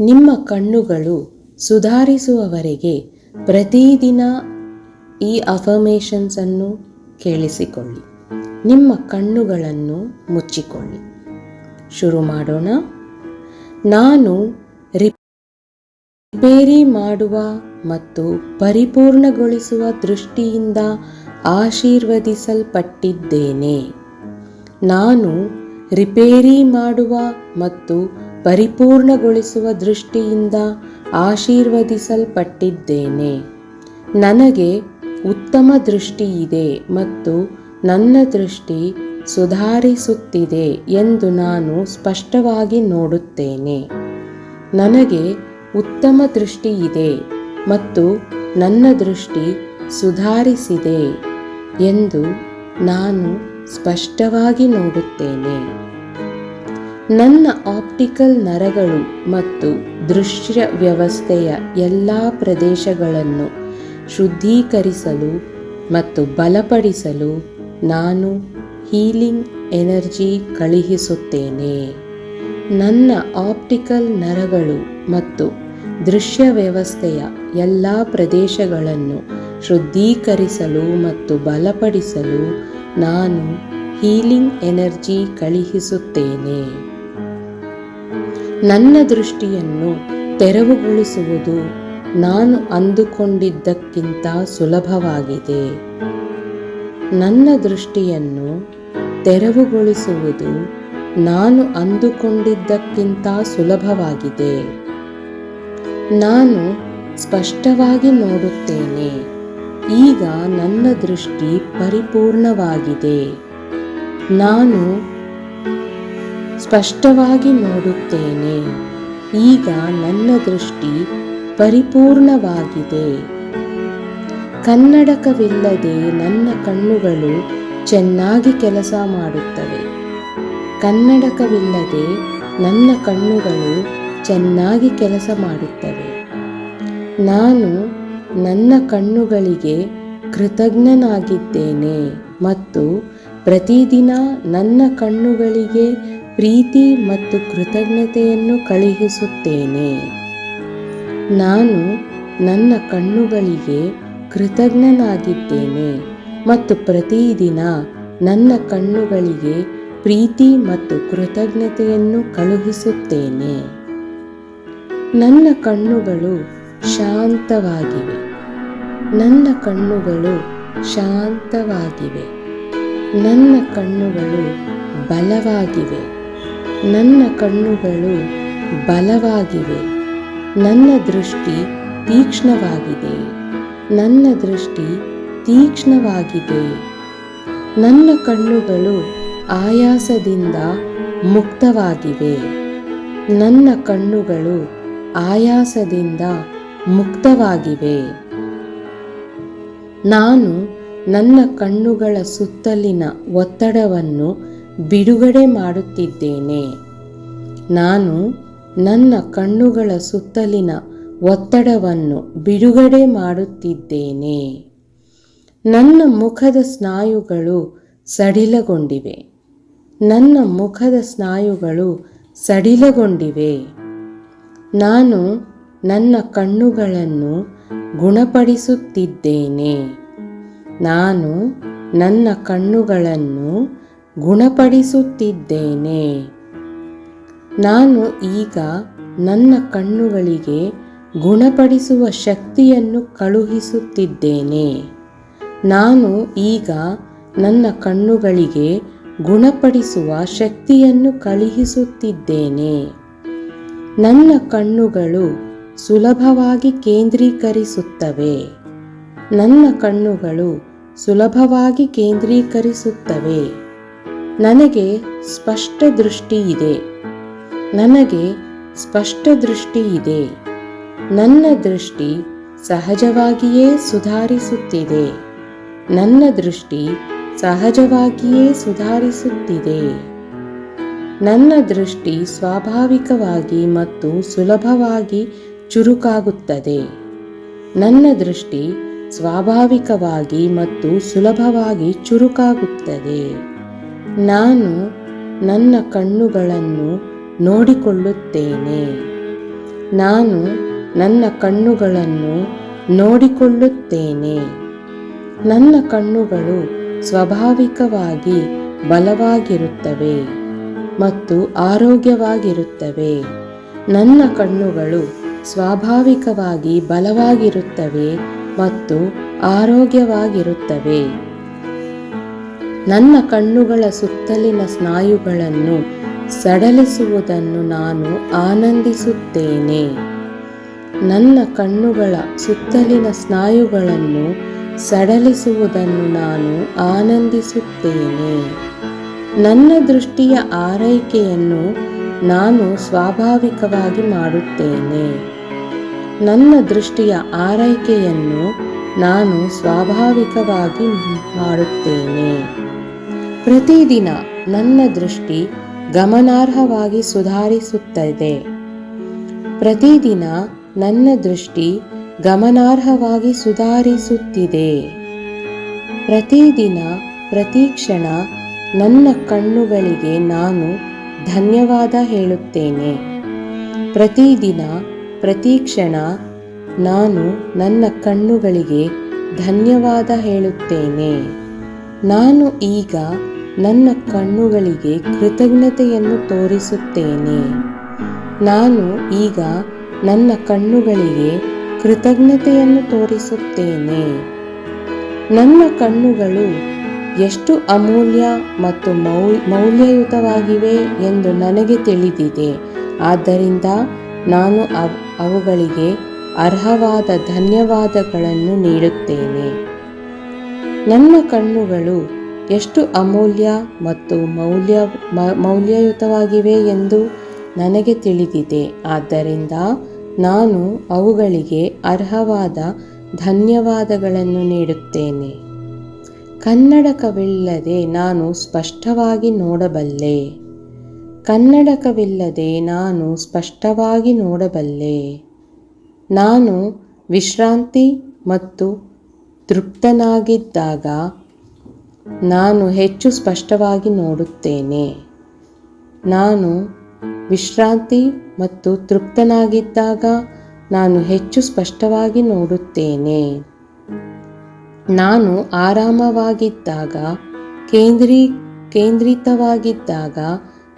ನಿಮ್ಮ ಕಣ್ಣುಗಳು ಸುಧಾರಿಸುವವರೆಗೆ ಪ್ರತಿದಿನ ಈ ಅಫರ್ಮೇಷನ್ಸನ್ನು ಕೇಳಿಸಿಕೊಳ್ಳಿ. ನಿಮ್ಮ ಕಣ್ಣುಗಳನ್ನು ಮುಚ್ಚಿಕೊಳ್ಳಿ. ಶುರು ಮಾಡೋಣ. ನಾನು ರಿಪೇರಿ ಮಾಡುವ ಮತ್ತು ಪರಿಪೂರ್ಣಗೊಳಿಸುವ ದೃಷ್ಟಿಯಿಂದ ಆಶೀರ್ವದಿಸಲ್ಪಟ್ಟಿದ್ದೇನೆ. ನಾನು ರಿಪೇರಿ ಮಾಡುವ ಮತ್ತು ಪರಿಪೂರ್ಣಗೊಳಿಸುವ ದೃಷ್ಟಿಯಿಂದ ಆಶೀರ್ವದಿಸಲ್ಪಟ್ಟಿದ್ದೇನೆ. ನನಗೆ ಉತ್ತಮ ದೃಷ್ಟಿ ಇದೆ ಮತ್ತು ನನ್ನ ದೃಷ್ಟಿ ಸುಧಾರಿಸುತ್ತಿದೆ ಎಂದು ನಾನು ಸ್ಪಷ್ಟವಾಗಿ ನೋಡುತ್ತೇನೆ. ನನಗೆ ಉತ್ತಮ ದೃಷ್ಟಿ ಇದೆ ಮತ್ತು ನನ್ನ ದೃಷ್ಟಿ ಸುಧಾರಿಸಿದೆ ಎಂದು ನಾನು ಸ್ಪಷ್ಟವಾಗಿ ನೋಡುತ್ತೇನೆ. ನನ್ನ ಆಪ್ಟಿಕಲ್ ನರಗಳು ಮತ್ತು ದೃಶ್ಯ ವ್ಯವಸ್ಥೆಯ ಎಲ್ಲ ಪ್ರದೇಶಗಳನ್ನು ಶುದ್ಧೀಕರಿಸಲು ಮತ್ತು ಬಲಪಡಿಸಲು ನಾನು ಹೀಲಿಂಗ್ ಎನರ್ಜಿ ಕಳುಹಿಸುತ್ತೇನೆ. ನನ್ನ ಆಪ್ಟಿಕಲ್ ನರಗಳು ಮತ್ತು ದೃಶ್ಯ ವ್ಯವಸ್ಥೆಯ ಎಲ್ಲ ಪ್ರದೇಶಗಳನ್ನು ಶುದ್ಧೀಕರಿಸಲು ಮತ್ತು ಬಲಪಡಿಸಲು ನಾನು ಹೀಲಿಂಗ್ ಎನರ್ಜಿ ಕಳುಹಿಸುತ್ತೇನೆ. ನನ್ನ ದೃಷ್ಟಿಯನ್ನು ತೆರವುಗೊಳಿಸುವುದು ನಾನು ಅಂದುಕೊಂಡಿದ್ದಕ್ಕಿಂತ ಸುಲಭವಾಗಿದೆ. ನನ್ನ ದೃಷ್ಟಿಯನ್ನು ತೆರವುಗೊಳಿಸುವುದು ನಾನು ಅಂದುಕೊಂಡಿದ್ದಕ್ಕಿಂತ ಸುಲಭವಾಗಿದೆ. ನಾನು ಸ್ಪಷ್ಟವಾಗಿ ನೋಡುತ್ತೇನೆ. ಈಗ ನನ್ನ ದೃಷ್ಟಿ ಪರಿಪೂರ್ಣವಾಗಿದೆ. ನಾನು ಸ್ಪಷ್ಟವಾಗಿ ನೋಡುತ್ತೇನೆ. ಈಗ ನನ್ನ ದೃಷ್ಟಿ ಪರಿಪೂರ್ಣವಾಗಿದೆ. ಕನ್ನಡಕವಿಲ್ಲದೆ ನನ್ನ ಕಣ್ಣುಗಳು ಚೆನ್ನಾಗಿ ಕೆಲಸ ಮಾಡುತ್ತವೆ. ಕನ್ನಡಕವಿಲ್ಲದೆ ನನ್ನ ಕಣ್ಣುಗಳು ಚೆನ್ನಾಗಿ ಕೆಲಸ ಮಾಡುತ್ತವೆ. ನಾನು ನನ್ನ ಕಣ್ಣುಗಳಿಗೆ ಕೃತಜ್ಞನಾಗಿದ್ದೇನೆ ಮತ್ತು ಪ್ರತಿದಿನ ನನ್ನ ಕಣ್ಣುಗಳಿಗೆ ಪ್ರೀತಿ ಮತ್ತು ಕೃತಜ್ಞತೆಯನ್ನು ಕಳುಹಿಸುತ್ತೇನೆ. ನಾನು ನನ್ನ ಕಣ್ಣುಗಳಿಗೆ ಕೃತಜ್ಞನಾಗಿದ್ದೇನೆ ಮತ್ತು ಪ್ರತಿದಿನ ನನ್ನ ಕಣ್ಣುಗಳಿಗೆ ಪ್ರೀತಿ ಮತ್ತು ಕೃತಜ್ಞತೆಯನ್ನು ಕಳುಹಿಸುತ್ತೇನೆ. ನನ್ನ ಕಣ್ಣುಗಳು ಶಾಂತವಾಗಿವೆ. ನನ್ನ ಕಣ್ಣುಗಳು ಶಾಂತವಾಗಿವೆ. ನನ್ನ ಕಣ್ಣುಗಳು ಬಲವಾಗಿವೆ. ನನ್ನ ಕಣ್ಣುಗಳು ಬಲವಾಗಿವೆ. ನನ್ನ ದೃಷ್ಟಿ ತೀಕ್ಷ್ಣವಾಗಿದೆ. ನನ್ನ ದೃಷ್ಟಿ ತೀಕ್ಷ್ಣವಾಗಿದೆ. ನನ್ನ ಕಣ್ಣುಗಳು ಆಯಾಸದಿಂದ ಮುಕ್ತವಾಗಿವೆ. ನನ್ನ ಕಣ್ಣುಗಳು ಆಯಾಸದಿಂದ ಮುಕ್ತವಾಗಿವೆ. ನಾನು ನನ್ನ ಕಣ್ಣುಗಳ ಸುತ್ತಲಿನ ಒತ್ತಡವನ್ನು ಬಿಡುಗಡೆ ಮಾಡುತ್ತಿದ್ದೇನೆ. ನಾನು ನನ್ನ ಕಣ್ಣುಗಳ ಸುತ್ತಲಿನ ಒತ್ತಡವನ್ನು ಬಿಡುಗಡೆ ಮಾಡುತ್ತಿದ್ದೇನೆ. ನನ್ನ ಮುಖದ ಸ್ನಾಯುಗಳು ಸಡಿಲಗೊಂಡಿವೆ. ನನ್ನ ಮುಖದ ಸ್ನಾಯುಗಳು ಸಡಿಲಗೊಂಡಿವೆ. ನಾನು ನನ್ನ ಕಣ್ಣುಗಳನ್ನು ಗುಣಪಡಿಸುತ್ತಿದ್ದೇನೆ. ನಾನು ನನ್ನ ಕಣ್ಣುಗಳನ್ನು ಗುಣಪಡಿಸುತ್ತಿದ್ದೇನೆ. ನಾನು ಈಗ ನನ್ನ ಕಣ್ಣುಗಳಿಗೆ ಗುಣಪಡಿಸುವ ಶಕ್ತಿಯನ್ನು ಕಳುಹಿಸುತ್ತಿದ್ದೇನೆ. ನಾನು ಈಗ ನನ್ನ ಕಣ್ಣುಗಳಿಗೆ ಗುಣಪಡಿಸುವ ಶಕ್ತಿಯನ್ನು ಕಳುಹಿಸುತ್ತಿದ್ದೇನೆ. ನನ್ನ ಕಣ್ಣುಗಳು ಸುಲಭವಾಗಿ ಕೇಂದ್ರೀಕರಿಸುತ್ತವೆ. ನನ್ನ ಕಣ್ಣುಗಳು ಸುಲಭವಾಗಿ ಕೇಂದ್ರೀಕರಿಸುತ್ತವೆ. ನನಗೆ ಸ್ಪಷ್ಟ ದೃಷ್ಟಿ ಇದೆ ನನಗೆ ಸ್ಪಷ್ಟ ದೃಷ್ಟಿ ಇದೆ ನನ್ನ ದೃಷ್ಟಿ ಸಹಜವಾಗಿಯೇ ಸುಧಾರಿಸುತ್ತಿದೆ. ನನ್ನ ದೃಷ್ಟಿ ಸಹಜವಾಗಿಯೇ ಸುಧಾರಿಸುತ್ತಿದೆ. ನನ್ನ ದೃಷ್ಟಿ ಸ್ವಾಭಾವಿಕವಾಗಿ ಮತ್ತು ಸುಲಭವಾಗಿ ಚುರುಕಾಗುತ್ತದೆ. ನನ್ನ ದೃಷ್ಟಿ ಸ್ವಾಭಾವಿಕವಾಗಿ ಮತ್ತು ಸುಲಭವಾಗಿ ಚುರುಕಾಗುತ್ತದೆ. ನಾನು ನನ್ನ ಕಣ್ಣುಗಳನ್ನು ನೋಡಿಕೊಳ್ಳುತ್ತೇನೆ. ನಾನು ನನ್ನ ಕಣ್ಣುಗಳನ್ನು ನೋಡಿಕೊಳ್ಳುತ್ತೇನೆ. ನನ್ನ ಕಣ್ಣುಗಳು ಸ್ವಾಭಾವಿಕವಾಗಿ ಬಲವಾಗಿರುತ್ತವೆ ಮತ್ತು ಆರೋಗ್ಯವಾಗಿರುತ್ತವೆ. ನನ್ನ ಕಣ್ಣುಗಳು ಸ್ವಾಭಾವಿಕವಾಗಿ ಬಲವಾಗಿರುತ್ತವೆ ಮತ್ತು ಆರೋಗ್ಯವಾಗಿರುತ್ತವೆ. ನನ್ನ ಕಣ್ಣುಗಳ ಸುತ್ತಲಿನ ಸ್ನಾಯುಗಳನ್ನು ಸಡಲಿಸುವುದನ್ನು ನಾನು ಆನಂದಿಸುತ್ತೇನೆ. ನನ್ನ ಕಣ್ಣುಗಳ ಸುತ್ತಲಿನ ಸ್ನಾಯುಗಳನ್ನು ಸಡಲಿಸುವುದನ್ನು ನಾನು ಆನಂದಿಸುತ್ತೇನೆ. ನನ್ನ ದೃಷ್ಟಿಯ ಆರೈಕೆಯನ್ನು ನಾನು ಸ್ವಾಭಾವಿಕವಾಗಿ ಮಾಡುತ್ತೇನೆ. ನನ್ನ ದೃಷ್ಟಿಯ ಆರೈಕೆಯನ್ನು ನಾನು ಸ್ವಾಭಾವಿಕವಾಗಿ ಮಾಡುತ್ತೇನೆ. ಪ್ರತಿದಿನ ನನ್ನ ದೃಷ್ಟಿ ಗಮನಾರ್ಹವಾಗಿ ಸುಧಾರಿಸುತ್ತದೆ. ಪ್ರತಿದಿನ ನನ್ನ ದೃಷ್ಟಿ ಗಮನಾರ್ಹವಾಗಿ ಸುಧಾರಿಸುತ್ತಿದೆ. ಪ್ರತಿದಿನ ಪ್ರತಿ ಕ್ಷಣ ನನ್ನ ಕಣ್ಣುಗಳಿಗೆ ನಾನು ಧನ್ಯವಾದ ಹೇಳುತ್ತೇನೆ. ಪ್ರತಿದಿನ ಪ್ರತಿ ಕ್ಷಣ ನಾನು ನನ್ನ ಕಣ್ಣುಗಳಿಗೆ ಧನ್ಯವಾದ ಹೇಳುತ್ತೇನೆ. ನಾನು ಈಗ ನನ್ನ ಕಣ್ಣುಗಳಿಗೆ ಕೃತಜ್ಞತೆಯನ್ನು ತೋರಿಸುತ್ತೇನೆ. ನಾನು ಈಗ ನನ್ನ ಕಣ್ಣುಗಳಿಗೆ ಕೃತಜ್ಞತೆಯನ್ನು ತೋರಿಸುತ್ತೇನೆ. ನನ್ನ ಕಣ್ಣುಗಳು ಎಷ್ಟು ಅಮೂಲ್ಯ ಮತ್ತು ಮೌ ಮೌಲ್ಯಯುತವಾಗಿವೆ ಎಂದು ನನಗೆ ತಿಳಿದಿದೆ. ಆದ್ದರಿಂದ ನಾನು ಅವ್, ಅವುಗಳಿಗೆ ಅರ್ಹವಾದ ಧನ್ಯವಾದಗಳನ್ನು ನೀಡುತ್ತೇನೆ. ನನ್ನ ಕಣ್ಣುಗಳು ಎಷ್ಟು ಅಮೂಲ್ಯ ಮತ್ತು ಮೌಲ್ಯ ಮೌಲ್ಯಯುತವಾಗಿವೆ ಎಂದು ನನಗೆ ತಿಳಿದಿದೆ. ಆದ್ದರಿಂದ ನಾನು ಅವುಗಳಿಗೆ ಅರ್ಹವಾದ ಧನ್ಯವಾದಗಳನ್ನು ನೀಡುತ್ತೇನೆ. ಕನ್ನಡಕವಿಲ್ಲದೆ ನಾನು ಸ್ಪಷ್ಟವಾಗಿ ನೋಡಬಲ್ಲೆ. ಕನ್ನಡಕವಿಲ್ಲದೆ ನಾನು ಸ್ಪಷ್ಟವಾಗಿ ನೋಡಬಲ್ಲೆ. ನಾನು ವಿಶ್ರಾಂತಿ ಮತ್ತು ತೃಪ್ತನಾಗಿದ್ದಾಗ ನಾನು ಹೆಚ್ಚು ಸ್ಪಷ್ಟವಾಗಿ ನೋಡುತ್ತೇನೆ. ನಾನು ವಿಶ್ರಾಂತಿ ಮತ್ತು ತೃಪ್ತನಾಗಿದ್ದಾಗ ನಾನು ಹೆಚ್ಚು ಸ್ಪಷ್ಟವಾಗಿ ನೋಡುತ್ತೇನೆ. ನಾನು ಆರಾಮವಾಗಿದ್ದಾಗ, ಕೇಂದ್ರೀ, ಕೇಂದ್ರಿತವಾಗಿದ್ದಾಗ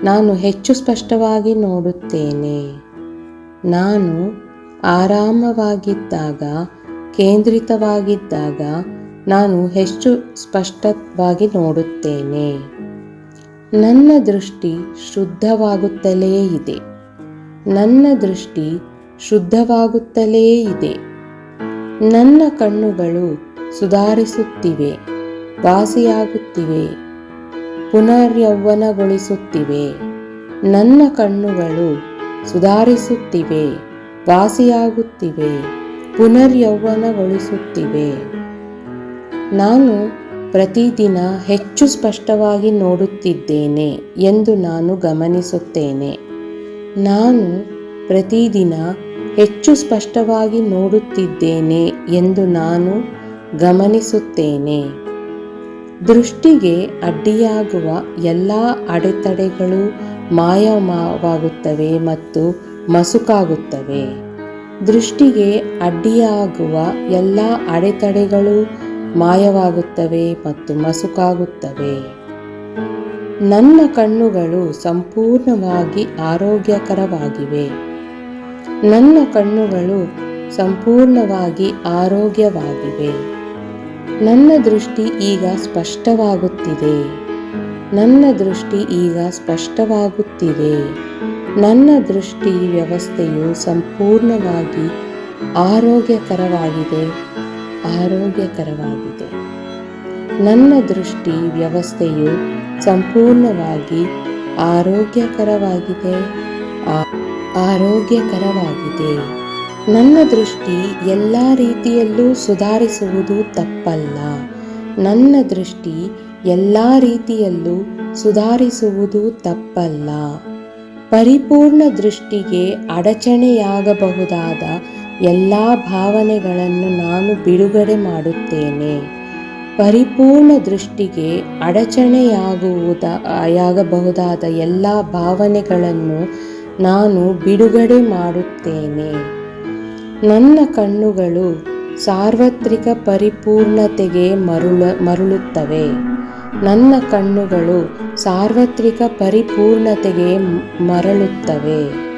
ನಾನು ಹೆಚ್ಚು ಸ್ಪಷ್ಟವಾಗಿ ನೋಡುತ್ತೇನೆ. ನಾನು ಆರಾಮವಾಗಿದ್ದಾಗ, ಕೇಂದ್ರಿತವಾಗಿದ್ದಾಗ ನಾನು ಹೆಚ್ಚು ಸ್ಪಷ್ಟವಾಗಿ ನೋಡುತ್ತೇನೆ. ನನ್ನ ದೃಷ್ಟಿ ಶುದ್ಧವಾಗುತ್ತಲೇ ಇದೆ. ನನ್ನ ದೃಷ್ಟಿ ಶುದ್ಧವಾಗುತ್ತಲೇ ಇದೆ. ನನ್ನ ಕಣ್ಣುಗಳು ಸುಧಾರಿಸುತ್ತಿವೆ, ವಾಸಿಯಾಗುತ್ತಿವೆ, ಪುನರ್ಯೌವನಗೊಳಿಸುತ್ತಿವೆ. ನನ್ನ ಕಣ್ಣುಗಳು ಸುಧಾರಿಸುತ್ತಿವೆ, ವಾಸಿಯಾಗುತ್ತಿವೆ, ಪುನರ್ಯೌವನಗೊಳಿಸುತ್ತಿವೆ. ನಾನು ಪ್ರತಿದಿನ ಹೆಚ್ಚು ಸ್ಪಷ್ಟವಾಗಿ ನೋಡುತ್ತಿದ್ದೇನೆ ಎಂದು ನಾನು ಗಮನಿಸುತ್ತೇನೆ. ನಾನು ಪ್ರತಿದಿನ ಹೆಚ್ಚು ಸ್ಪಷ್ಟವಾಗಿ ನೋಡುತ್ತಿದ್ದೇನೆ ಎಂದು ನಾನು ಗಮನಿಸುತ್ತೇನೆ. ದೃಷ್ಟಿಗೆ ಅಡ್ಡಿಯಾಗುವ ಎಲ್ಲ ಅಡೆತಡೆಗಳು ಮಾಯವಾಗುತ್ತವೆ ಮತ್ತು ಮಸುಕಾಗುತ್ತವೆ. ದೃಷ್ಟಿಗೆ ಅಡ್ಡಿಯಾಗುವ ಎಲ್ಲ ಅಡೆತಡೆಗಳು ಮಾಯವಾಗುತ್ತವೆ ಮತ್ತು ಮಸುಕಾಗುತ್ತವೆ. ನನ್ನ ಕಣ್ಣುಗಳು ಸಂಪೂರ್ಣವಾಗಿ ಆರೋಗ್ಯಕರವಾಗಿವೆ. ನನ್ನ ಕಣ್ಣುಗಳು ಸಂಪೂರ್ಣವಾಗಿ ಆರೋಗ್ಯವಾಗಿವೆ. ನನ್ನ ದೃಷ್ಟಿ ಈಗ ಸ್ಪಷ್ಟವಾಗುತ್ತಿದೆ. ನನ್ನ ದೃಷ್ಟಿ ಈಗ ಸ್ಪಷ್ಟವಾಗುತ್ತಿದೆ. ನನ್ನ ದೃಷ್ಟಿ ವ್ಯವಸ್ಥೆಯು ಸಂಪೂರ್ಣವಾಗಿ ಆರೋಗ್ಯಕರವಾಗಿದೆ. ಆರೋಗ್ಯಕರವಾಗಿದೆ. ನನ್ನ ದೃಷ್ಟಿ ವ್ಯವಸ್ಥೆಯು ಸಂಪೂರ್ಣವಾಗಿ ಆರೋಗ್ಯಕರವಾಗಿದೆ. ಆರೋಗ್ಯಕರವಾಗಿದೆ. ನನ್ನ ದೃಷ್ಟಿ ಎಲ್ಲ ರೀತಿಯಲ್ಲೂ ಸುಧಾರಿಸುವುದು ತಪ್ಪಲ್ಲ. ನನ್ನ ದೃಷ್ಟಿ ಎಲ್ಲ ರೀತಿಯಲ್ಲೂ ಸುಧಾರಿಸುವುದು ತಪ್ಪಲ್ಲ. ಪರಿಪೂರ್ಣ ದೃಷ್ಟಿಗೆ ಅಡಚಣೆಯಾಗಬಹುದಾದ ಎಲ್ಲ ಭಾವನೆಗಳನ್ನು ನಾನು ಬಿಡುಗಡೆ ಮಾಡುತ್ತೇನೆ. ಪರಿಪೂರ್ಣ ದೃಷ್ಟಿಗೆ ಅಡಚಣೆಯಾಗುವುದ ಆಗಬಹುದಾದ ಎಲ್ಲ ಭಾವನೆಗಳನ್ನು ನಾನು ಬಿಡುಗಡೆ ಮಾಡುತ್ತೇನೆ. ನನ್ನ ಕಣ್ಣುಗಳು ಸಾರ್ವತ್ರಿಕ ಪರಿಪೂರ್ಣತೆಗೆ ಮರುಳ, ಮರಳುತ್ತವೆ. ನನ್ನ ಕಣ್ಣುಗಳು ಸಾರ್ವತ್ರಿಕ ಪರಿಪೂರ್ಣತೆಗೆ ಮರಳುತ್ತವೆ.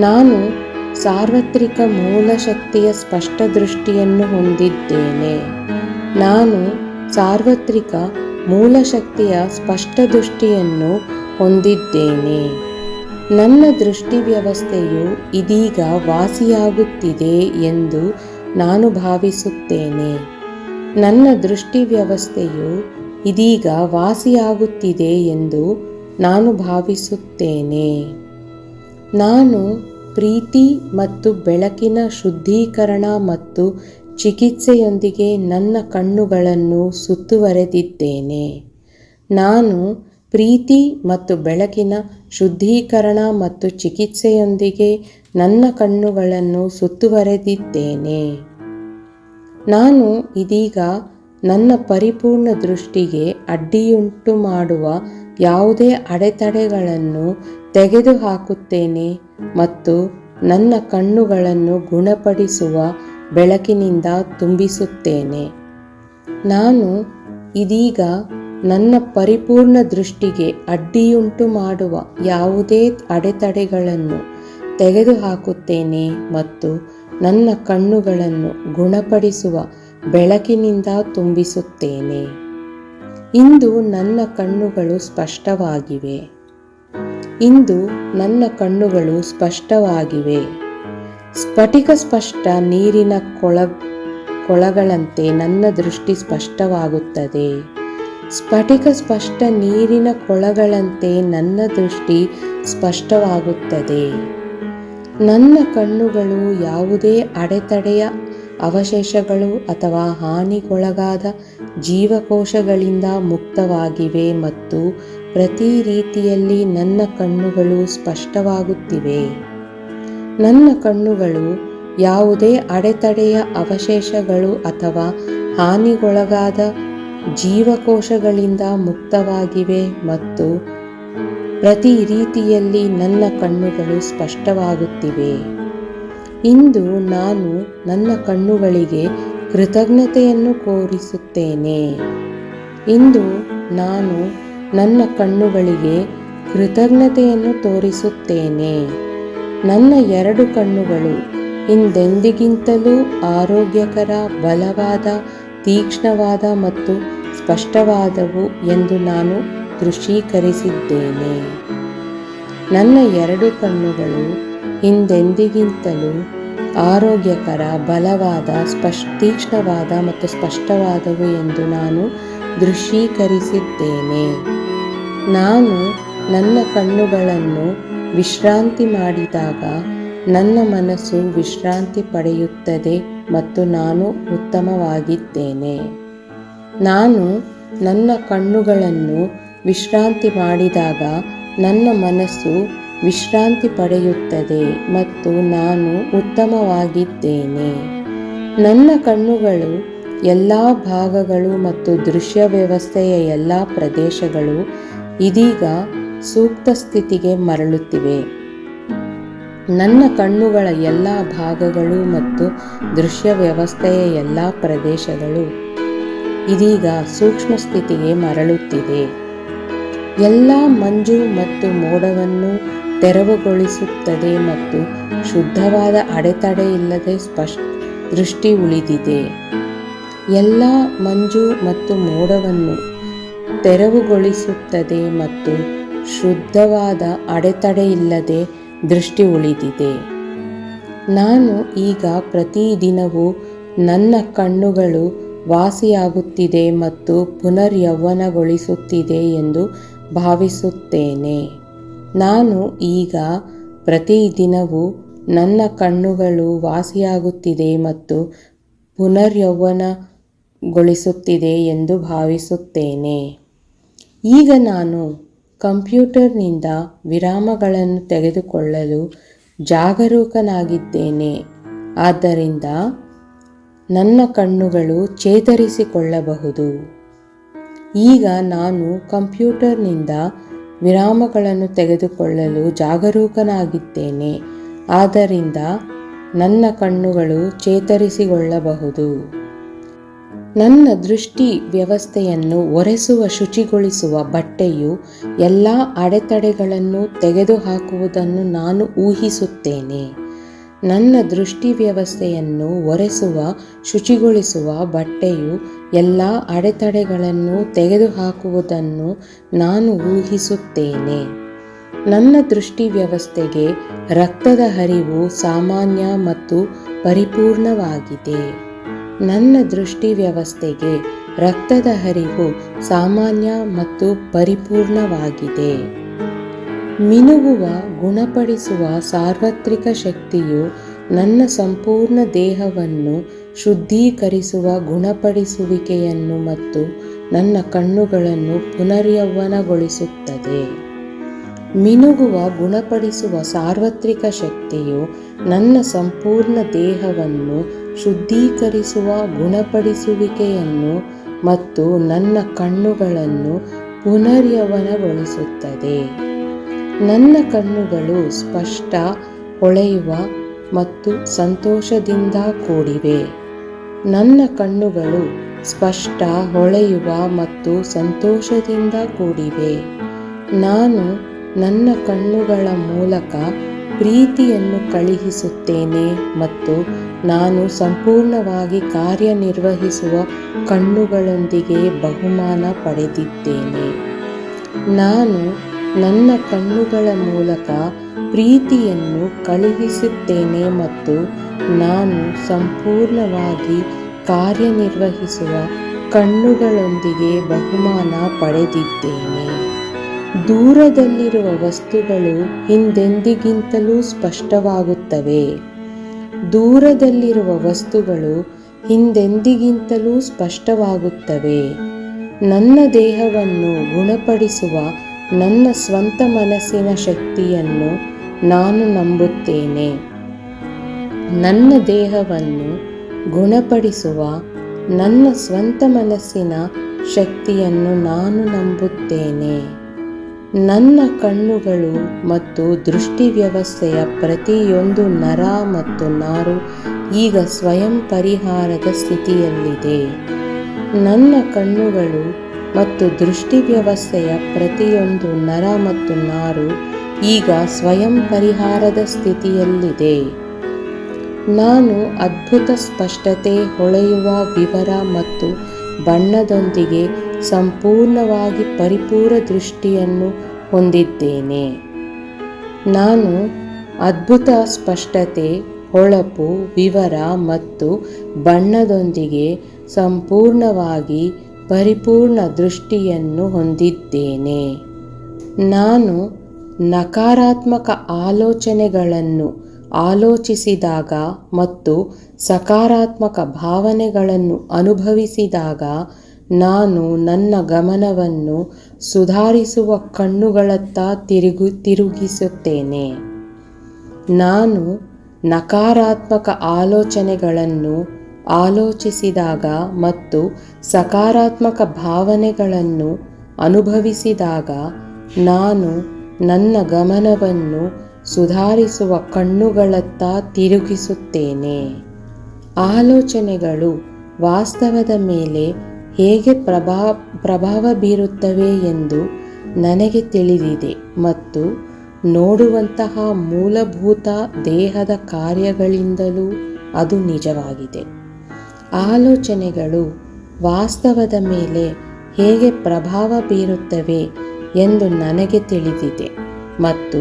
ನಾನು ಸಾರ್ವತ್ರಿಕ ಮೂಲಶಕ್ತಿಯ ಸ್ಪಷ್ಟ ದೃಷ್ಟಿಯನ್ನು ಹೊಂದಿದ್ದೇನೆ. ನಾನು ಸಾರ್ವತ್ರಿಕ ಮೂಲಶಕ್ತಿಯ ಸ್ಪಷ್ಟ ದೃಷ್ಟಿಯನ್ನು ಹೊಂದಿದ್ದೇನೆ. ನನ್ನ ದೃಷ್ಟಿ ವ್ಯವಸ್ಥೆಯು ಇದೀಗ ವಾಸಿಯಾಗುತ್ತಿದೆ ಎಂದು ನಾನು ಭಾವಿಸುತ್ತೇನೆ. ನನ್ನ ದೃಷ್ಟಿ ವ್ಯವಸ್ಥೆಯು ಇದೀಗ ವಾಸಿಯಾಗುತ್ತಿದೆ ಎಂದು ನಾನು ಭಾವಿಸುತ್ತೇನೆ. ನಾನು ಪ್ರೀತಿ ಮತ್ತು ಬೆಳಕಿನ ಶುದ್ಧೀಕರಣ ಮತ್ತು ಚಿಕಿತ್ಸೆಯೊಂದಿಗೆ ನನ್ನ ಕಣ್ಣುಗಳನ್ನು ಸುತ್ತುವರೆದಿದ್ದೇನೆ. ನಾನು ಪ್ರೀತಿ ಮತ್ತು ಬೆಳಕಿನ ಶುದ್ಧೀಕರಣ ಮತ್ತು ಚಿಕಿತ್ಸೆಯೊಂದಿಗೆ ನನ್ನ ಕಣ್ಣುಗಳನ್ನು ಸುತ್ತುವರೆದಿದ್ದೇನೆ. ನಾನು ಇದೀಗ ನನ್ನ ಪರಿಪೂರ್ಣ ದೃಷ್ಟಿಗೆ ಅಡ್ಡಿಯುಂಟು ಮಾಡುವ ಯಾವುದೇ ಅಡೆತಡೆಗಳನ್ನು ತೆಗೆದುಹಾಕುತ್ತೇನೆ. ಮತ್ತು ನನ್ನ ಕಣ್ಣುಗಳನ್ನು ಗುಣಪಡಿಸುವ ಬೆಳಕಿನಿಂದ ತುಂಬಿಸುತ್ತೇನೆ. ನಾನು ಇದೀಗ ನನ್ನ ಪರಿಪೂರ್ಣ ದೃಷ್ಟಿಗೆ ಅಡ್ಡಿಯುಂಟು ಮಾಡುವ ಯಾವುದೇ ಅಡೆತಡೆಗಳನ್ನು ತೆಗೆದುಹಾಕುತ್ತೇನೆ ಮತ್ತು ನನ್ನ ಕಣ್ಣುಗಳನ್ನು ಗುಣಪಡಿಸುವ ಬೆಳಕಿನಿಂದ ತುಂಬಿಸುತ್ತೇನೆ. ಇಂದು ನನ್ನ ಕಣ್ಣುಗಳು ಸ್ಪಷ್ಟವಾಗಿವೆ. ಇಂದು ನನ್ನ ಕಣ್ಣುಗಳು ಸ್ಪಷ್ಟವಾಗಿವೆ. ಸ್ಫಟಿಕ ಸ್ಪಷ್ಟ ನೀರಿನ ಕೊಳ, ಕೊಳಗಳಂತೆ ನನ್ನ ದೃಷ್ಟಿ ಸ್ಪಷ್ಟವಾಗುತ್ತದೆ. ಸ್ಫಟಿಕ ಸ್ಪಷ್ಟ ನೀರಿನ ಕೊಳಗಳಂತೆ ನನ್ನ ದೃಷ್ಟಿ ಸ್ಪಷ್ಟವಾಗುತ್ತದೆ. ನನ್ನ ಕಣ್ಣುಗಳು ಯಾವುದೇ ಅಡೆತಡೆಯ ಅವಶೇಷಗಳು ಅಥವಾ ಹಾನಿಗೊಳಗಾದ ಜೀವಕೋಶಗಳಿಂದ ಮುಕ್ತವಾಗಿವೆ ಮತ್ತು ಪ್ರತಿ ರೀತಿಯಲ್ಲಿ ನನ್ನ ಕಣ್ಣುಗಳು ಸ್ಪಷ್ಟವಾಗುತ್ತಿವೆ. ನನ್ನ ಕಣ್ಣುಗಳು ಯಾವುದೇ ಅಡೆತಡೆಯ ಅವಶೇಷಗಳು ಅಥವಾ ಹಾನಿಗೊಳಗಾದ ಜೀವಕೋಶಗಳಿಂದ ಮುಕ್ತವಾಗಿವೆ ಮತ್ತು ಪ್ರತಿ ರೀತಿಯಲ್ಲಿ ನನ್ನ ಕಣ್ಣುಗಳು ಸ್ಪಷ್ಟವಾಗುತ್ತಿವೆ. ಇಂದು ನಾನು ನನ್ನ ಕಣ್ಣುಗಳಿಗೆ ಕೃತಜ್ಞತೆಯನ್ನು ಕೋರಿಸುತ್ತೇನೆ. ಇಂದು ನಾನು ನನ್ನ ಕಣ್ಣುಗಳಿಗೆ ಕೃತಜ್ಞತೆಯನ್ನು ತೋರಿಸುತ್ತೇನೆ. ನನ್ನ ಎರಡು ಕಣ್ಣುಗಳು ಹಿಂದೆಂದಿಗಿಂತಲೂ ಆರೋಗ್ಯಕರ, ಬಲವಾದ, ತೀಕ್ಷ್ಣವಾದ ಮತ್ತು ಸ್ಪಷ್ಟವಾದವು ಎಂದು ನಾನು ದೃಶ್ಯೀಕರಿಸಿದ್ದೇನೆ ನನ್ನ ಎರಡು ಕಣ್ಣುಗಳು ಹಿಂದೆಂದಿಗಿಂತಲೂ ಆರೋಗ್ಯಕರ, ಬಲವಾದ ಸ್ಪಷ್ ತೀಕ್ಷ್ಣವಾದ ಮತ್ತು ಸ್ಪಷ್ಟವಾದವು ಎಂದು ನಾನು ದೃಶ್ಯೀಕರಿಸಿದ್ದೇನೆ ನಾನು ನನ್ನ ಕಣ್ಣುಗಳನ್ನು ವಿಶ್ರಾಂತಿ ಮಾಡಿದಾಗ ನನ್ನ ಮನಸ್ಸು ವಿಶ್ರಾಂತಿ ಪಡೆಯುತ್ತದೆ ಮತ್ತು ನಾನು ಉತ್ತಮವಾಗಿದ್ದೇನೆ. ನಾನು ನನ್ನ ಕಣ್ಣುಗಳನ್ನು ವಿಶ್ರಾಂತಿ ಮಾಡಿದಾಗ ನನ್ನ ಮನಸ್ಸು ವಿಶ್ರಾಂತಿ ಪಡೆಯುತ್ತದೆ ಮತ್ತು ನಾನು ಉತ್ತಮವಾಗಿದ್ದೇನೆ. ನನ್ನ ಕಣ್ಣುಗಳು ಎಲ್ಲ ಭಾಗಗಳು ಮತ್ತು ದೃಶ್ಯ ವ್ಯವಸ್ಥೆಯ ಎಲ್ಲ ಪ್ರದೇಶಗಳು ಇದೀಗ ಸೂಕ್ತ ಸ್ಥಿತಿಗೆ ಮರಳುತ್ತಿವೆ. ನನ್ನ ಕಣ್ಣುಗಳ ಎಲ್ಲ ಭಾಗಗಳು ಮತ್ತು ದೃಶ್ಯ ವ್ಯವಸ್ಥೆಯ ಎಲ್ಲ ಪ್ರದೇಶಗಳು ಇದೀಗ ಸೂಕ್ಷ್ಮ ಸ್ಥಿತಿಗೆ ಮರಳುತ್ತಿದೆ. ಎಲ್ಲ ಮಂಜು ಮತ್ತು ಮೋಡವನ್ನು ತೆರವುಗೊಳಿಸುತ್ತದೆ ಮತ್ತು ಶುದ್ಧವಾದ ಅಡೆತಡೆ ಇಲ್ಲದೆ ಸ್ಪಷ್ಟ ದೃಷ್ಟಿ ಉಳಿದಿದೆ. ಎಲ್ಲ ಮಂಜು ಮತ್ತು ಮೋಡವನ್ನು ತೆರವುಗೊಳಿಸುತ್ತದೆ ಮತ್ತು ಶುದ್ಧವಾದ ಅಡೆತಡೆಯಿಲ್ಲದೆ ದೃಷ್ಟಿ ಉಳಿದಿದೆ. ನಾನು ಈಗ ಪ್ರತಿದಿನವೂ ನನ್ನ ಕಣ್ಣುಗಳು ವಾಸಿಯಾಗುತ್ತಿದೆ ಮತ್ತು ಪುನರ್ಯೌವನಗೊಳಿಸುತ್ತಿದೆ ಎಂದು ಭಾವಿಸುತ್ತೇನೆ. ನಾನು ಈಗ ಪ್ರತಿದಿನವೂ ನನ್ನ ಕಣ್ಣುಗಳು ವಾಸಿಯಾಗುತ್ತಿದೆ ಮತ್ತು ಪುನರ್ಯೌವನಗೊಳಿಸುತ್ತಿದೆ ಎಂದು ಭಾವಿಸುತ್ತೇನೆ. ಈಗ ನಾನು ಕಂಪ್ಯೂಟರ್ನಿಂದ ವಿರಾಮಗಳನ್ನು ತೆಗೆದುಕೊಳ್ಳಲು ಜಾಗರೂಕನಾಗಿದ್ದೇನೆ. ಆದ್ದರಿಂದ ನನ್ನ ಕಣ್ಣುಗಳು ಚೇತರಿಸಿಕೊಳ್ಳಬಹುದು. ಈಗ ನಾನು ಕಂಪ್ಯೂಟರ್ನಿಂದ ವಿರಾಮಗಳನ್ನು ತೆಗೆದುಕೊಳ್ಳಲು ಜಾಗರೂಕನಾಗಿದ್ದೇನೆ. ಆದ್ದರಿಂದ ನನ್ನ ಕಣ್ಣುಗಳು ಚೇತರಿಸಿಕೊಳ್ಳಬಹುದು. ನನ್ನ ದೃಷ್ಟಿ ವ್ಯವಸ್ಥೆಯನ್ನು ಒರೆಸುವ, ಶುಚಿಗೊಳಿಸುವ ಬಟ್ಟೆಯು ಎಲ್ಲ ಅಡೆತಡೆಗಳನ್ನು ತೆಗೆದುಹಾಕುವುದನ್ನು ನಾನು ಊಹಿಸುತ್ತೇನೆ. ನನ್ನ ದೃಷ್ಟಿ ವ್ಯವಸ್ಥೆಯನ್ನು ಒರೆಸುವ, ಶುಚಿಗೊಳಿಸುವ ಬಟ್ಟೆಯು ಎಲ್ಲ ಅಡೆತಡೆಗಳನ್ನು ತೆಗೆದುಹಾಕುವುದನ್ನು ನಾನು ಊಹಿಸುತ್ತೇನೆ. ನನ್ನ ದೃಷ್ಟಿ ವ್ಯವಸ್ಥೆಗೆ ರಕ್ತದ ಹರಿವು ಸಾಮಾನ್ಯ ಮತ್ತು ಪರಿಪೂರ್ಣವಾಗಿದೆ. ನನ್ನ ದೃಷ್ಟಿ ವ್ಯವಸ್ಥೆಗೆ ರಕ್ತದ ಹರಿವು ಸಾಮಾನ್ಯ ಮತ್ತು ಪರಿಪೂರ್ಣವಾಗಿದೆ. ಮಿನುಗುವ, ಗುಣಪಡಿಸುವ ಸಾರ್ವತ್ರಿಕ ಶಕ್ತಿಯು ನನ್ನ ಸಂಪೂರ್ಣ ದೇಹವನ್ನು ಶುದ್ಧೀಕರಿಸುವ ಗುಣಪಡಿಸುವಿಕೆಯನ್ನು ಮತ್ತು ನನ್ನ ಕಣ್ಣುಗಳನ್ನು ಪುನರ್ಯೌವನಗೊಳಿಸುತ್ತದೆ. ಮಿನುಗುವ, ಗುಣಪಡಿಸುವ ಸಾರ್ವತ್ರಿಕ ಶಕ್ತಿಯು ನನ್ನ ಸಂಪೂರ್ಣ ದೇಹವನ್ನು ಶುದ್ಧೀಕರಿಸುವ ಗುಣಪಡಿಸುವಿಕೆಯನ್ನು ಮತ್ತು ನನ್ನ ಕಣ್ಣುಗಳನ್ನು ಪುನರ್ಯೌವನಗೊಳಿಸುತ್ತದೆ. ನನ್ನ ಕಣ್ಣುಗಳು ಸ್ಪಷ್ಟ, ಹೊಳೆಯುವ ಮತ್ತು ಸಂತೋಷದಿಂದ ಕೂಡಿವೆ. ನನ್ನ ಕಣ್ಣುಗಳು ಸ್ಪಷ್ಟ, ಹೊಳೆಯುವ ಮತ್ತು ಸಂತೋಷದಿಂದ ಕೂಡಿವೆ. ನಾನು ನನ್ನ ಕಣ್ಣುಗಳ ಮೂಲಕ ಪ್ರೀತಿಯನ್ನು ಕಳುಹಿಸುತ್ತೇನೆ ಮತ್ತು ನಾನು ಸಂಪೂರ್ಣವಾಗಿ ಕಾರ್ಯನಿರ್ವಹಿಸುವ ಕಣ್ಣುಗಳೊಂದಿಗೆ ಬಹುಮಾನ ಪಡೆದಿದ್ದೇನೆ. ನಾನು ನನ್ನ ಕಣ್ಣುಗಳ ಮೂಲಕ ಪ್ರೀತಿಯನ್ನು ಕಳುಹಿಸುತ್ತೇನೆ ಮತ್ತು ನಾನು ಸಂಪೂರ್ಣವಾಗಿ ಕಾರ್ಯನಿರ್ವಹಿಸುವ ಕಣ್ಣುಗಳೊಂದಿಗೆ ಬಹುಮಾನ ಪಡೆದಿದ್ದೇನೆ. ದೂರದಲ್ಲಿರುವ ವಸ್ತುಗಳು ಹಿಂದೆಂದಿಗಿಂತಲೂ ಸ್ಪಷ್ಟವಾಗುತ್ತವೆ. ದೂರದಲ್ಲಿರುವ ವಸ್ತುಗಳು ಹಿಂದೆಂದಿಗಿಂತಲೂ ಸ್ಪಷ್ಟವಾಗುತ್ತವೆ. ನನ್ನ ದೇಹವನ್ನು ಗುಣಪಡಿಸುವ ನನ್ನ ಸ್ವಂತ ಮನಸ್ಸಿನ ಶಕ್ತಿಯನ್ನು ನಾನು ನಂಬುತ್ತೇನೆ. ನನ್ನ ದೇಹವನ್ನು ಗುಣಪಡಿಸುವ ನನ್ನ ಸ್ವಂತ ಮನಸ್ಸಿನ ಶಕ್ತಿಯನ್ನು ನಾನು ನಂಬುತ್ತೇನೆ. ನನ್ನ ಕಣ್ಣುಗಳು ಮತ್ತು ದೃಷ್ಟಿ ವ್ಯವಸ್ಥೆಯ ಪ್ರತಿಯೊಂದು ನರ ಮತ್ತು ನಾರು ಈಗ ಸ್ವಯಂ ಪರಿಹಾರದ ಸ್ಥಿತಿಯಲ್ಲಿದೆ. ನನ್ನ ಕಣ್ಣುಗಳು ಮತ್ತು ದೃಷ್ಟಿ ವ್ಯವಸ್ಥೆಯ ಪ್ರತಿಯೊಂದು ನರ ಮತ್ತು ನಾರು ಈಗ ಸ್ವಯಂ ಪರಿಹಾರದ ಸ್ಥಿತಿಯಲ್ಲಿದೆ. ನಾನು ಅದ್ಭುತ ಸ್ಪಷ್ಟತೆ ಹೊಳೆಯುವ ವಿವರ ಮತ್ತು ಬಣ್ಣದೊಂದಿಗೆ ಸಂಪೂರ್ಣವಾಗಿ ಪರಿಪೂರ್ಣ ದೃಷ್ಟಿಯನ್ನು ಹೊಂದಿದ್ದೇನೆ. ನಾನು ಅದ್ಭುತ ಸ್ಪಷ್ಟತೆ, ಹೊಳಪು, ವಿವರ ಮತ್ತು ಬಣ್ಣದೊಂದಿಗೆ ಸಂಪೂರ್ಣವಾಗಿ ಪರಿಪೂರ್ಣ ದೃಷ್ಟಿಯನ್ನು ಹೊಂದಿದ್ದೇನೆ. ನಾನು ನಕಾರಾತ್ಮಕ ಆಲೋಚನೆಗಳನ್ನು ಆಲೋಚಿಸಿದಾಗ ಮತ್ತು ಸಕಾರಾತ್ಮಕ ಭಾವನೆಗಳನ್ನು ಅನುಭವಿಸಿದಾಗ ನಾನು ನನ್ನ ಗಮನವನ್ನು ಸುಧಾರಿಸುವ ಕಣ್ಣುಗಳತ್ತ ತಿರುಗು ತಿರುಗಿಸುತ್ತೇನೆ. ನಾನು ನಕಾರಾತ್ಮಕ ಆಲೋಚನೆಗಳನ್ನು ಆಲೋಚಿಸಿದಾಗ ಮತ್ತು ಸಕಾರಾತ್ಮಕ ಭಾವನೆಗಳನ್ನು ಅನುಭವಿಸಿದಾಗ ನಾನು ನನ್ನ ಗಮನವನ್ನು ಸುಧಾರಿಸುವ ಕಣ್ಣುಗಳತ್ತ ತಿರುಗಿಸುತ್ತೇನೆ. ಆಲೋಚನೆಗಳು ವಾಸ್ತವದ ಮೇಲೆ ಹೇಗೆ ಪ್ರಭಾ, ಪ್ರಭಾವ ಬೀರುತ್ತವೆ ಎಂದು ನನಗೆ ತಿಳಿದಿದೆ ಮತ್ತು ನೋಡುವಂತಹ ಮೂಲಭೂತ ದೇಹದ ಕಾರ್ಯಗಳಿಂದಲೂ ಅದು ನಿಜವಾಗಿದೆ. ಆಲೋಚನೆಗಳು ವಾಸ್ತವದ ಮೇಲೆ ಹೇಗೆ ಪ್ರಭಾವ ಬೀರುತ್ತವೆ ಎಂದು ನನಗೆ ತಿಳಿದಿದೆ ಮತ್ತು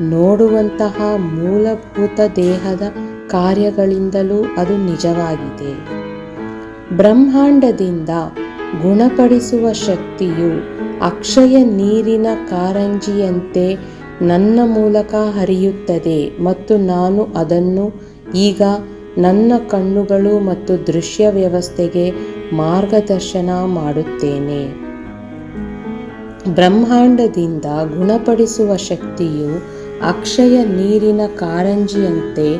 ನೋಡುವಂತಹ ಮೂಲಭೂತ ದೇಹದ ಕಾರ್ಯಗಳಿಂದಲೂ ಅದು ನಿಜವಾಗಿದೆ. ಬ್ರಹ್ಮಾಂಡದಿಂದ ಗುಣಪಡಿಸುವ ಶಕ್ತಿಯು ಅಕ್ಷಯ ನೀರಿನ ಕಾರಂಜಿಯಂತೆ ನನ್ನ ಮೂಲಕ ಹರಿಯುತ್ತದೆ ಮತ್ತು ನಾನು ಅದನ್ನು ಈಗ ನನ್ನ ಕಣ್ಣುಗಳು ಮತ್ತು ದೃಶ್ಯ ವ್ಯವಸ್ಥೆಗೆ ಮಾರ್ಗದರ್ಶನ ಮಾಡುತ್ತೇನೆ. ಬ್ರಹ್ಮಾಂಡದಿಂದ ಗುಣಪಡಿಸುವ ಶಕ್ತಿಯು ಅಕ್ಷಯ ನೀರಿನ ಕಾರಂಜಿಯಂತೆ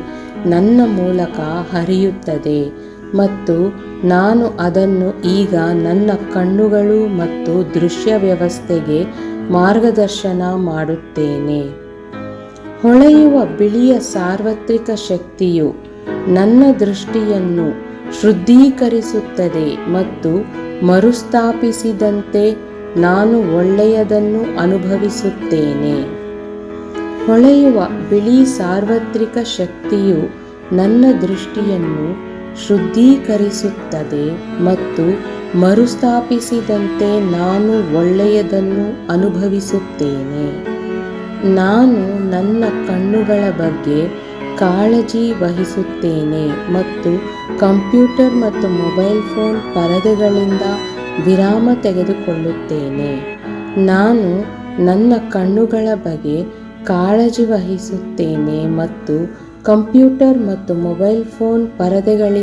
ನನ್ನ ಮೂಲಕ ಹರಿಯುತ್ತದೆ ಮತ್ತು ನಾನು ಅದನ್ನು ಈಗ ನನ್ನ ಕಣ್ಣುಗಳು ಮತ್ತು ದೃಶ್ಯ ವ್ಯವಸ್ಥೆಗೆ ಮಾರ್ಗದರ್ಶನ ಮಾಡುತ್ತೇನೆ. ಹೊಳೆಯುವ ಬಿಳಿಯ ಸಾರ್ವತ್ರಿಕ ಶಕ್ತಿಯು ನನ್ನ ದೃಷ್ಟಿಯನ್ನು ಶುದ್ಧೀಕರಿಸುತ್ತದೆ ಮತ್ತು ಮರುಸ್ಥಾಪಿಸಿದಂತೆ ನಾನು ಒಳ್ಳೆಯದನ್ನು ಅನುಭವಿಸುತ್ತೇನೆ. ಹೊಳೆಯುವ ಬಿಳಿ ಸಾರ್ವತ್ರಿಕ ಶಕ್ತಿಯು ನನ್ನ ದೃಷ್ಟಿಯನ್ನು ಶುದ್ಧೀಕರಿಸುತ್ತದೆ ಮತ್ತು ಮರುಸ್ಥಾಪಿಸಿದಂತೆ ನಾನು ಒಳ್ಳೆಯದನ್ನು ಅನುಭವಿಸುತ್ತೇನೆ. ನಾನು ನನ್ನ ಕಣ್ಣುಗಳ ಬಗ್ಗೆ ಕಾಳಜಿ ವಹಿಸುತ್ತೇನೆ ಮತ್ತು ಕಂಪ್ಯೂಟರ್ ಮತ್ತು ಮೊಬೈಲ್ ಫೋನ್ ಪರದೆಗಳಿಂದ ವಿರಾಮ ತೆಗೆದುಕೊಳ್ಳುತ್ತೇನೆ. ನಾನು ನನ್ನ ಕಣ್ಣುಗಳ ಬಗ್ಗೆ ಕಾಳಜಿ ವಹಿಸುತ್ತೇನೆ ಮತ್ತು ಕಂಪ್ಯೂಟರ್ ಮತ್ತು ಮೊಬೈಲ್ ಫೋನ್ ಪರದೆಗಳಿಂದ